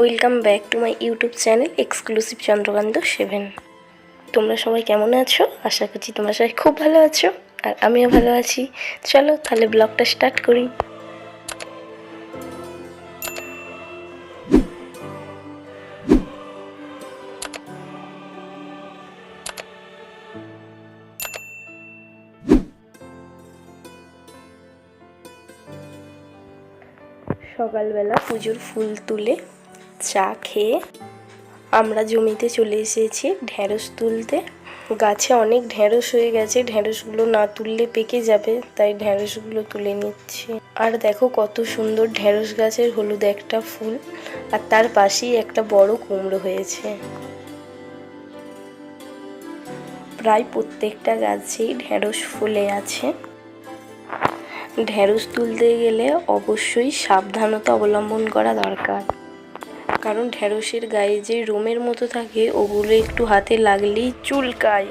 Welcome back to my YouTube channel exclusive Chandrakant seven তোমরা সবাই কেমন আছো? আশা করছি তোমরা সবাই খুব ভালো আছো, আর আমিও ভালো আছি। চলো তাহলে ব্লগটা স্টার্ট করি। সকালবেলা পুজোর ফুল তুলে চা খেয়ে আমরা জমিতে চলে এসেছি ঢ্যাঁড়স তুলতে। গাছে অনেক ঢ্যাঁড়স হয়ে গেছে ঢ্যাঁড়সগুলো না তুললে পেকে যাবে, তাই ঢ্যাঁড়সগুলো তুলে নিচ্ছি। আর দেখো কত সুন্দর ঢ্যাঁড়স গাছের হলুদ একটা ফুল, আর তার পাশেই একটা বড় কুমড়ো হয়েছে। প্রায় প্রত্যেকটা গাছেই ঢ্যাঁড়স ফুলে আছে। ঢ্যাঁড়স তুলতে গেলে অবশ্যই সাবধানতা অবলম্বন করা দরকার। কারণ ঢ্যাঁড়সের গায়ে যে রোমের মতো থাকে, ওগুলো একটু হাতে লাগলেই চুলকায়।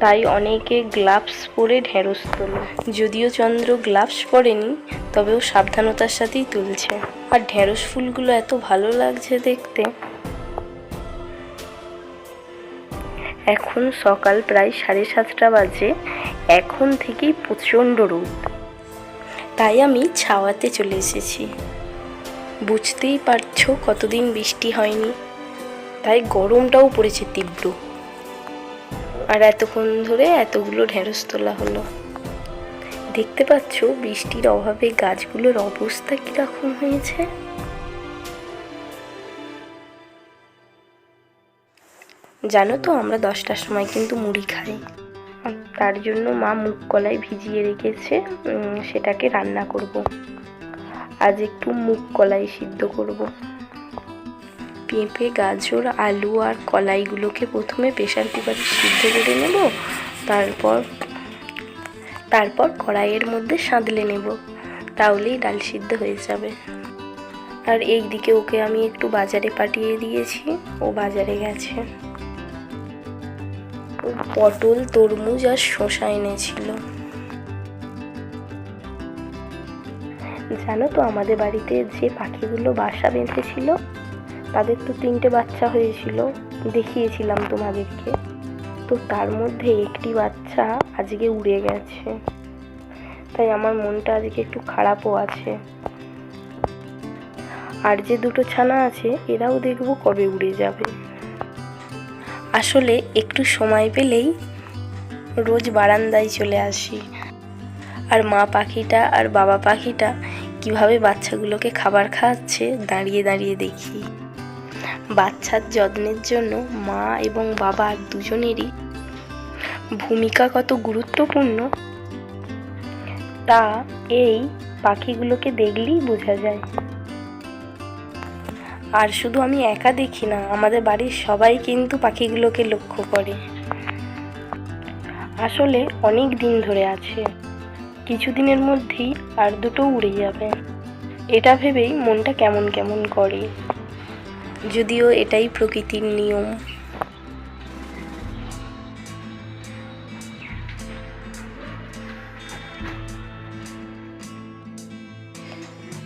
তাই অনেকে গ্লাভস পরে ঢ্যাঁড়স তোলে। যদিও চন্দ্র গ্লাভস পরেনি, তবেও সাবধানতার সাথেই তুলছে। আর ঢ্যাঁড়স ফুলগুলো এত ভালো লাগছে দেখতে। এখন সকাল প্রায় সাড়ে সাতটা বাজে, এখন থেকেই প্রচণ্ড রোদ। তাই আমি ছাওয়াতে চলে এসেছি। বুঝতেই পারছ কতদিন বৃষ্টি হয়নি। তাই গরমটাও পড়েছে তীব্র। আর এতক্ষণ ধরে এতগুলো ঢেঁড়স তোলা হলো। দেখতে পাচ্ছ বৃষ্টির অভাবে গাছগুলোর অবস্থা কীরকম হয়েছে? জানো তো আমরা দশটার সময় কিন্তু মুড়ি খাই। তার জন্য মা মুগ কলাই ভিজিয়ে রেখেছে সেটাকে রান্না করব। আজ একটু মুগ কলাই সিদ্ধ করব। পেঁপে, গাজর, আলু আর কলাইগুলোকে প্রথমে প্রেশার কুকারে সিদ্ধ করে নেব। তারপর তারপর কড়াইয়ের মধ্যে সাঁতলে নেব। তাহলেই ডাল সিদ্ধ হয়ে যাবে। আর এই দিকে ওকে আমি একটু বাজারে পাঠিয়ে দিয়েছি। ও বাজারে গেছে। পটল, তরমুজ আর শসা এনেছিল। জানো তো, আমাদের বাড়িতে যে পাখিগুলো বাসা বেঁধেছিল, তাদের তো তিনটে বাচ্চা হয়েছিল, দেখিয়েছিলাম তোমাদেরকে। তো তার মধ্যে একটি বাচ্চা আজকে উড়ে গেছে। তাই আমার মনটা আজকে একটু খারাপও আছে। আর যে দুটো ছানা আছে, এরাও দেখব কবে উড়ে যাবে। আসলে একটু সময় পেলেই রোজ বারান্দায় চলে আসি। আর মা পাখিটা আর বাবা পাখিটা কীভাবে বাচ্চাগুলোকে খাবার খাওয়াচ্ছে, দাঁড়িয়ে দাঁড়িয়ে দেখি। বাচ্চার যত্নের জন্য মা এবং বাবা দুজনেরই ভূমিকা কত গুরুত্বপূর্ণ, তা এই পাখিগুলোকে দেখলেই বোঝা যায়। আর শুধু আমি একা দেখি না, আমাদের বাড়ির সবাই কিন্তু পাখিগুলোকে লক্ষ্য করে। আসলে অনেক দিন ধরে আছে। কিছুদিনের মধ্যেই আর দুটো উড়ে যাবে। এটা ভেবেই মনটা কেমন কেমন করে। যদিও এটাই প্রকৃতির নিয়ম।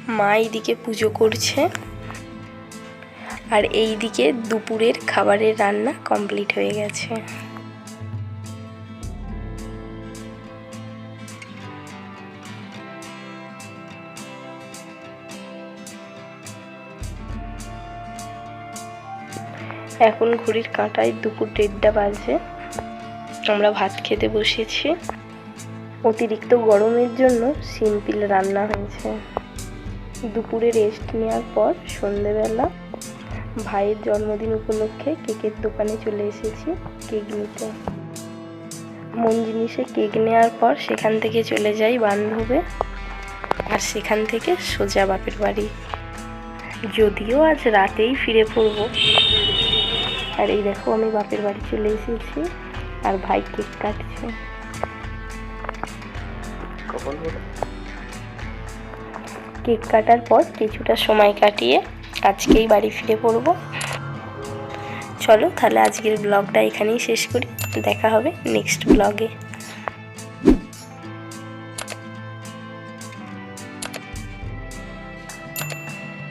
মা এইদিকে পুজো করছে। আর এই দিকে দুপুরের খাবারের রান্না কমপ্লিট হয়ে গেছে। এখন ঘড়ির কাঁটায় দুপুর দেড়টা বাজে। আমরা ভাত খেতে বসেছি। অতিরিক্ত গরমের জন্য সিম্পল রান্না হয়েছে। দুপুরে রেস্ট নেওয়ার পর সন্ধেবেলা ভাইয়ের জন্মদিন উপলক্ষে কেকের দোকানে চলে এসেছি কেক নিতে। মন জিনিসে কেক নেওয়ার পর সেখান থেকে চলে যাই বান্ধবে আর সেখান থেকে সোজা বাপের বাড়ি। যদিও আজ রাতেই ফিরে পড়ব। আর এই দেখো আমি বাপের বাড়ি চলে এসেছি। আর ভাই কেক কাটছে। কেক কাটার পর কিছুটা সময় কাটিয়ে আজকেই বাড়ি ফিরে পড়ব। চলো তাহলে আজকের ব্লগটা এখানেই শেষ করি। দেখা হবে নেক্সট ব্লগে।